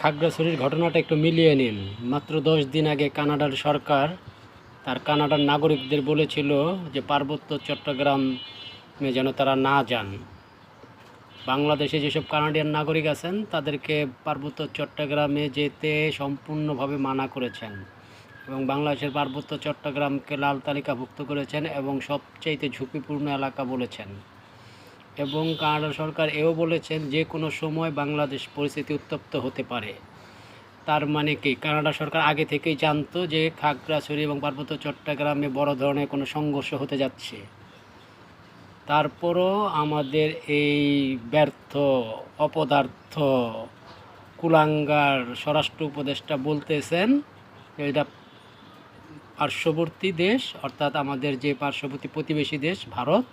খাগড়াছড়ির ঘটনাটা একটু মিলিয়ে নিন। মাত্র দশ দিন আগে কানাডার সরকার তার কানাডার নাগরিকদের বলেছিল যে পার্বত্য চট্টগ্রামে যেন তারা না যান। বাংলাদেশে যেসব কানাডিয়ান নাগরিক আছেন, তাদেরকে পার্বত্য চট্টগ্রামে যেতে সম্পূর্ণভাবে মানা করেছেন এবং বাংলাদেশের পার্বত্য চট্টগ্রামকে লাল তালিকাভুক্ত করেছেন এবং সবচাইতে ঝুঁকিপূর্ণ এলাকা বলেছেন। এবং কানাডা সরকার এও বলেছেন যে কোনো সময় বাংলাদেশ পরিস্থিতি উত্তপ্ত হতে পারে। তার মানে কি? কানাডা সরকার আগে থেকেই জানতো যে খাগড়াছড়ি এবং পার্বত্য চট্টগ্রামে বড় ধরনের কোনো সংঘর্ষ হতে যাচ্ছে। তারপরও আমাদের এই ব্যর্থ, অপদার্থ কুলাঙ্গার স্বরাষ্ট্র উপদেষ্টা বলতেছেন, এটা পার্শ্ববর্তী দেশ, অর্থাৎ আমাদের যে পার্শ্ববর্তী প্রতিবেশী দেশ, ভারত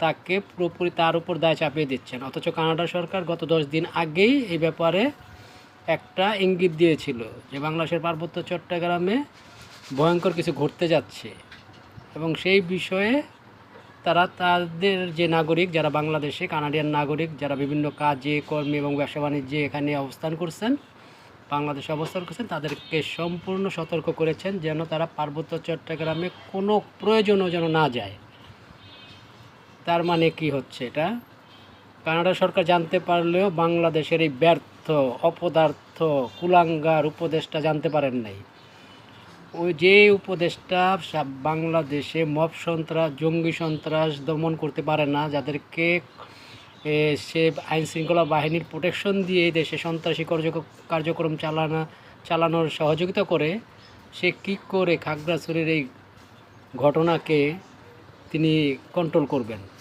তাকে পুরোপুরি তার উপর দায় চাপিয়ে দিচ্ছেন। অথচ কানাডা সরকার গত দশ দিন আগেই এই ব্যাপারে একটা ইঙ্গিত দিয়েছিল যে বাংলাদেশের পার্বত্য চট্টগ্রামে ভয়ঙ্কর কিছু ঘটতে যাচ্ছে এবং সেই বিষয়ে তারা তাদের যে নাগরিক, যারা বাংলাদেশে, কানাডিয়ান নাগরিক, যারা বিভিন্ন কাজে, কর্মে এবং ব্যবসা বাণিজ্যে এখানে অবস্থান করছেন, বাংলাদেশে অবস্থান করছেন, তাদেরকে সম্পূর্ণ সতর্ক করেছেন যেন তারা পার্বত্য চট্টগ্রামে কোনো প্রয়োজনও যেন না যায়। তার মানে কি হচ্ছে এটা? কানাডা সরকার জানতে পারলেও বাংলাদেশের এই ব্যর্থ, অপদার্থ, কুলাঙ্গার উপদেশটা জানতে পারেন নাই। ওই যে উপদেশটা বাংলাদেশে মব সন্ত্রাস, জঙ্গি সন্ত্রাস দমন করতে পারে না, যাদেরকে সে আইন শৃঙ্খলা বাহিনীর প্রোটেকশন দিয়ে দেশে সন্ত্রাসী কার্যক- কার্যক্রম চালানো চালানোর সহযোগিতা করে, সে কী করে খাগড়াছড়ির এই ঘটনাকে তিনি কন্ট্রোল করবেন?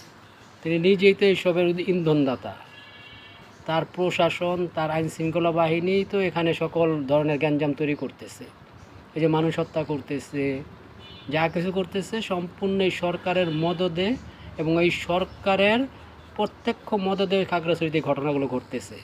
তিনি নিজেই তো এইসবের ইন্ধনদাতা। তার প্রশাসন, তার আইন শৃঙ্খলা বাহিনী তো এখানে সকল ধরনের গ্যাঞ্জাম তৈরি করতেছে। এই যে মানুষ হত্যা করতেছে, যা কিছু করতেছে সম্পূর্ণ এই সরকারের মদদে এবং এই সরকারের প্রত্যক্ষ মদদে খাগড়াছড়িতে ঘটনাগুলো ঘটতেছে।